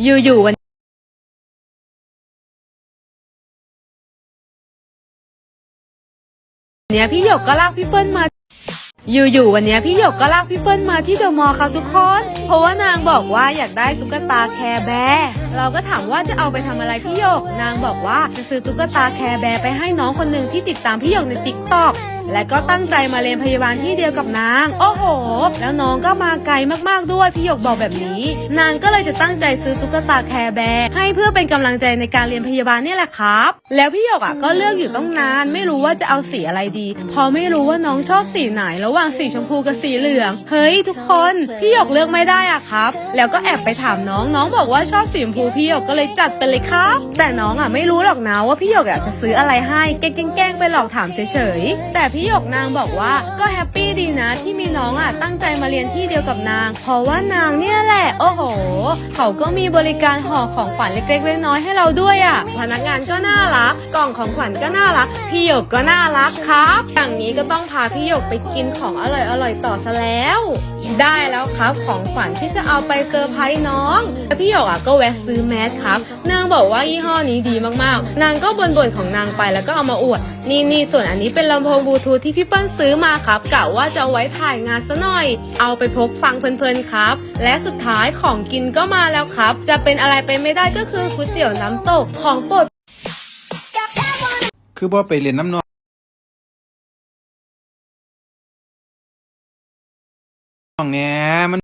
อยู่ๆวันเนี้ยพี่หยกก็ลากพี่เปิ้ลมา อยู่ๆวันเนี้ยพี่หยกก็ลากพี่เปิ้ลมาที่เดอะมอลล์ครับทุกคน เพราะว่านางบอกว่าอยากได้ตุ๊กตาแคร์แบร์ เราก็ถามว่าจะเอาไปทำอะไรพี่หยก นางบอกว่าจะซื้อตุ๊กตาแคร์แบร์ไปให้น้องคนหนึ่งที่ติดตามพี่หยกในติ๊กต็อกและก็ตั้งใจมาเรียนพยาบาลที่เดียวกับนาง โอ้โห แล้วน้องก็มาไกลมากๆด้วย พี่หยกบอกแบบนี้ นางก็เลยจะตั้งใจซื้อตุ๊กตาแคร์แบร์ให้เพื่อเป็นกำลังใจในการเรียนพยาบาลนี่แหละครับ แล้วพี่หยกอะก็เลือกอยู่ต้องนาน ไม่รู้ว่าจะเอาสีอะไรดี พอไม่รู้ว่าน้องชอบสีไหนระหว่างสีชมพูกับสีเหลือง เฮ้ยทุกคน พี่หยกเลือกไม่ได้อะครับ แล้วก็แอบไปถามน้อง น้องบอกว่าชอบสีชมพูพี่หยกก็เลยจัดไปเลยครับแต่น้องอะไม่รู้หรอกนะว่าพี่หยกอยากจะซื้ออะไรให้แกล้งๆไปหลอกถามเฉยๆ แต่พี่หยกนางบอกว่าก็แฮปปี้ดีนะที่มีน้องอะตั้งใจมาเรียนที่เดียวกับนาง เพราะว่านางเนี่ยแหละ โอ้โห เขาก็มีบริการห่อของขวัญเล็กๆน้อยๆให้เราด้วยอะ พนักงานก็น่ารัก กล่องของขวัญก็น่ารัก พี่หยกก็น่ารักครับ อย่างนี้ก็ต้องพาพี่หยกไปกินของอร่อยๆต่อซะแล้ว ได้แล้วครับของขวัญที่จะเอาไปเซอร์ไพรส์น้องแล้วพี่หยกอะก็แวะซื้อแมสครับ นางบอกว่ายี่ห้อนี้ดีมากๆ นางก็บ่นๆของนางไปแล้วก็เอามาอวด นี่นี่ส่วนอันนี้เป็นลำโพงบลูทูธที่พี่เปิ้ลซื้อมาครับกะว่าจะเอาไว้ถ่ายงานซะหน่อย เอาไปพกฟังเพลินๆครับ และสุดท้ายของกินก็มาแล้วครับ จะเป็นอะไรไปไม่ได้ก็คือก๋วยเตี๋ยวน้ำตกของโปรดคือบ่ไปเรียนน้ำนองน้องเนี่ยมัน